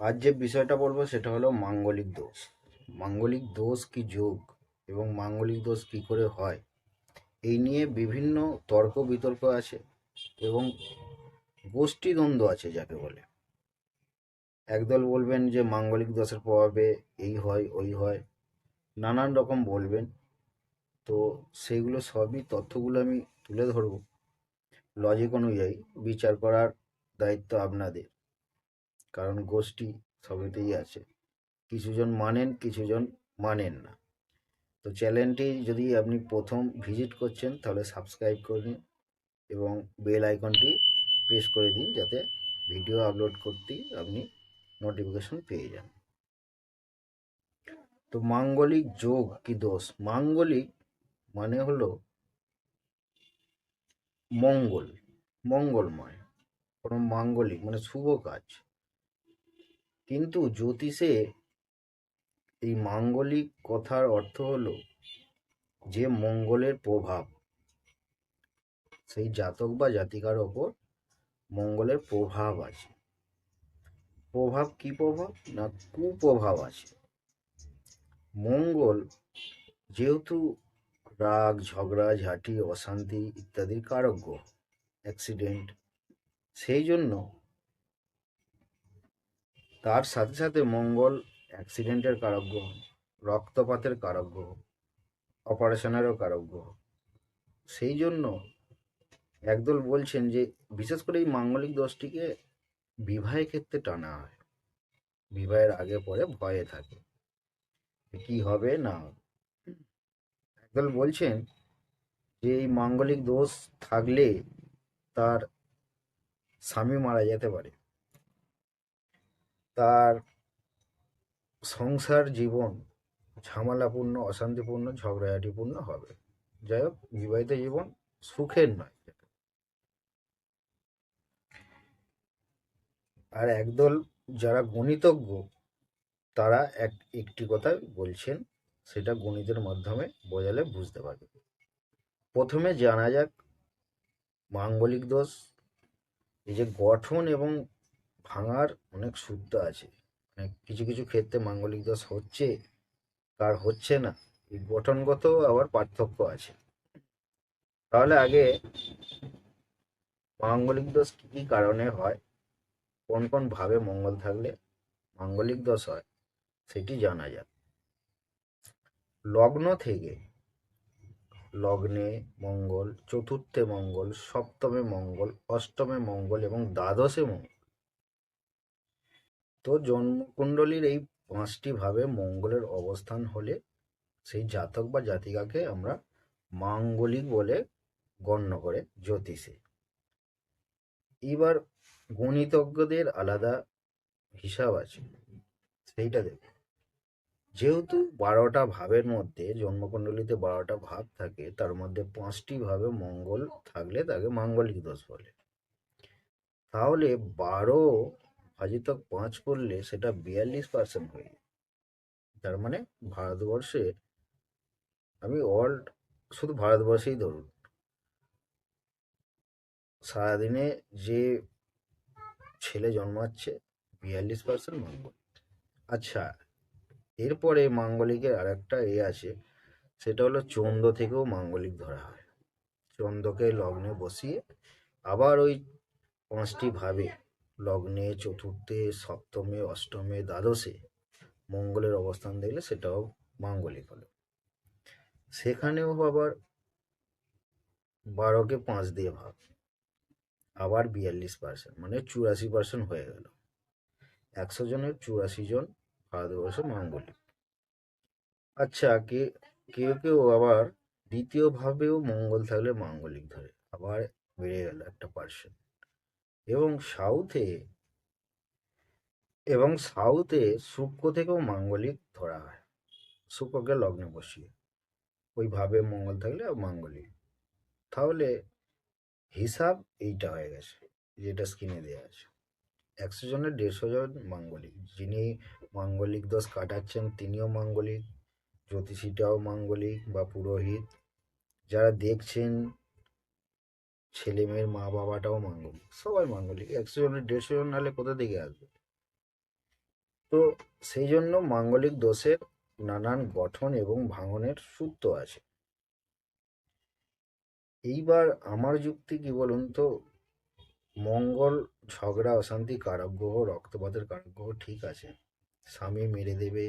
আজ যে বিষয়টা বলব সেটা হলো মাঙ্গলিক দোষ। মাঙ্গলিক দোষ কি যোগ এবং মাঙ্গলিক দোষ কি করে হয়? এই নিয়ে বিভিন্ন তর্ক বিতর্ক আছে এবং গোষ্ঠী দ্বন্দ্ব আছে যাকে বলে। একদল বলবেন যে মাঙ্গলিক দোষের প্রভাবে এই হয়, ওই হয়। নানান রকম বলবেন। তো সেইগুলো সবই তথ্যগুলো আমি তুলে ধরবো। লজিক অনুযায়ী বিচার করার দায়িত্ব আপনাদের। কারণ গোষ্ঠী সবেতেই আছে। কিছুজন মানেন কিছুজন মানেন না। তো চ্যানেলটি যদি আপনি প্রথম ভিজিট করছেন, তাহলে সাবস্ক্রাইব করে নিন এবং বেল আইকনটি প্রেস করে দিন যাতে ভিডিও আপলোড করতেই আপনি নোটিফিকেশন পেয়ে যান। তো মাঙ্গলিক যোগ কি দোষ? মাঙ্গলিক মানে হলো মঙ্গল, মঙ্গলময়, কোনো মাঙ্গলিক মানে শুভ কাজ। কিন্তু জ্যোতিষে এই মাঙ্গলিক কথার অর্থ হলো যে মঙ্গলের প্রভাব। সেই জাতক বা জাতিকার ওপর মঙ্গলের প্রভাব আছে। প্রভাব কি প্রভাব না কুপ্রভাব আছে? মঙ্গল যেহেতু রাগ, ঝগড়া, ঝাঁটি, অশান্তি ইত্যাদির কারক অ্যাক্সিডেন্ট সেই জন্য তার সাথে সাথে মঙ্গল অ্যাক্সিডেন্টের গ্রহ রক্তপাতের গ্রহ অপারেশনেরও গ্রহ সেই জন্য একদল বলছেন যে, বিশেষ করে এই মাঙ্গলিক দোষটিকে বিবাহের ক্ষেত্রে টানা হয়। বিবাহের আগে পরে ভয়ে থাকে। কি হবে না। একদল বলছেন যে, এই মাঙ্গলিক দোষ থাকলে তার স্বামী মারা যেতে পারে। তার সংসার জীবন ঝামেলাপূর্ণ, অশান্তিপূর্ণ, ঝগড়াঝাটিপূর্ণ হবে। যাই হোক, বিবাহিত জীবন সুখের নয়। আর একদল যারা গণিতজ্ঞ, তারা এক একটি কথা বলছেন, সেটা গণিতের মাধ্যমে বোঝালে বুঝতে পারবে। প্রথমে জানা যাক, মাঙ্গলিক দোষ, এই যে গঠন এবং ভাঙার অনেক সূত্র আছে। মানে কিছু কিছু ক্ষেত্রে মাঙ্গলিক দোষ হচ্ছে কার হচ্ছে না। এই গঠনগত আবার পার্থক্য আছে। তাহলে আগে মাঙ্গলিক দোষ কি কি কারণে হয়? কোন কোন ভাবে মঙ্গল থাকলে মাঙ্গলিক দোষ হয়, সেটি জানা যাক। লগ্ন থেকে লগ্নে মঙ্গল, চতুর্থে মঙ্গল, সপ্তমে মঙ্গল, অষ্টমে মঙ্গল এবং দ্বাদশে মঙ্গল তো জন্মকুণ্ডলীর এই পাঁচটি ভাবে মঙ্গলের অবস্থান হলে সেই জাতক বা জাতিকাকে আমরা মাঙ্গলিক বলে গণ্য করে জ্যোতিষে। এবার গণিতজ্ঞদের আলাদা হিসাব আছে। সেইটা দেখো। যেহেতু বারোটা ভাবের মধ্যে, জন্মকুণ্ডলিতে বারোটা ভাব থাকে, তার মধ্যে পাঁচটি ভাবে মঙ্গল থাকলে তাকে মাঙ্গলিক দোষ বলে। তাহলে বারো ভাজিত পাঁচ করলে সেটা বিয়াল্লিশ পার্সেন্ট হয়ে যায়। তার মানে ভারতবর্ষে আমি ওয়ার্ল্ড শুধু ভারতবর্ষেই ধরুন। সারাদিনে যে ছেলে জন্মাচ্ছে বিয়াল্লিশ পার্সেন্ট মঙ্গল। আচ্ছা এরপরে মাঙ্গলিকের আরেকটা এ আছে, সেটা হলো চন্দ্র থেকেও মাঙ্গলিক ধরা হয়। চন্দ্রকে লগ্নে বসিয়ে আবার ওই পাঁচটি ভাবে লগ্নে চতুর্থে, সপ্তমে, অষ্টমে, দ্বাদশে মঙ্গলের অবস্থান দেখলে সেটাও মাঙ্গলিক হলো। সেখানেও আবার বারোকে পাঁচ দিয়ে ভাগ, আবার বিয়াল্লিশ পার্সেন্ট মানে চুরাশি পার্সেন্ট হয়ে গেল। একশো জনের চুরাশি জন ভারতবর্ষে মাঙ্গলিক। আচ্ছা কে, কেউ কেউ আবার দ্বিতীয় ভাবেও মঙ্গল থাকলে মাঙ্গলিক ধরে, আবার বেড়ে গেল একটা পার্সেন্ট এবং সাউথে এবং সাউথে শুক্র থেকেও মাঙ্গলিক ধরা হয়। শুক্রকে লগ্নে বসিয়ে। ওইভাবে মঙ্গল থাকলে মাঙ্গলিক। তাহলে হিসাব এইটা হয়ে গেছে, যেটা স্ক্রিনে দেওয়া আছে। একশো জনের দেড়শো জন মাঙ্গলিক। যিনি মাঙ্গলিক দোষ কাটাচ্ছেন, তিনিও মাঙ্গলিক। জ্যোতিষীটাও মাঙ্গলিক বা পুরোহিত। যারা দেখছেন ছেলে মেয়ের মা বাবাটাও মাঙ্গলিক, সবাই মাঙ্গলিক। একশো জনের দেড়শো জন নাহলে কোথা থেকে আসবে? তো সেই জন্য মাঙ্গলিক দোষের নানান গঠন এবং ভাঙনের সূত্র আছে। এইবার আমার যুক্তি কি বলুন তো? মঙ্গল, ঝগড়া, অশান্তি কারক গ্রহ রক্তপাতের কারক গ্রহ ঠিক আছে। স্বামী মেরে দেবে,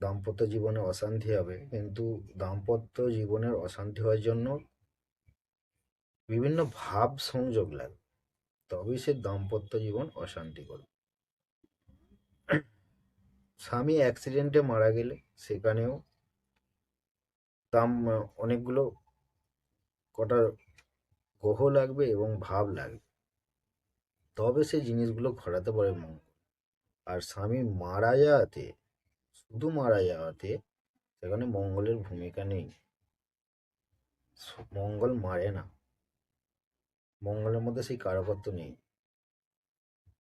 দাম্পত্য জীবনে অশান্তি হবে, কিন্তু দাম্পত্য জীবনের অশান্তি হওয়ার জন্য বিভিন্ন ভাব সংযোগ লাগে তবেই সে দাম্পত্য জীবন অশান্তি করবে স্বামী অ্যাক্সিডেন্টে মারা গেলে সেখানেও দাম অনেকগুলো কটা গ্রহ লাগবে এবং ভাব লাগবে। তবে সে জিনিসগুলো ঘটাতে পারে মঙ্গল আর স্বামী মারা যাওয়াতে, শুধু মারা যাওয়াতে সেখানে মঙ্গলের ভূমিকা নেই। মঙ্গল মারে না। মঙ্গলের মধ্যে সেই কারকত্ব নেই।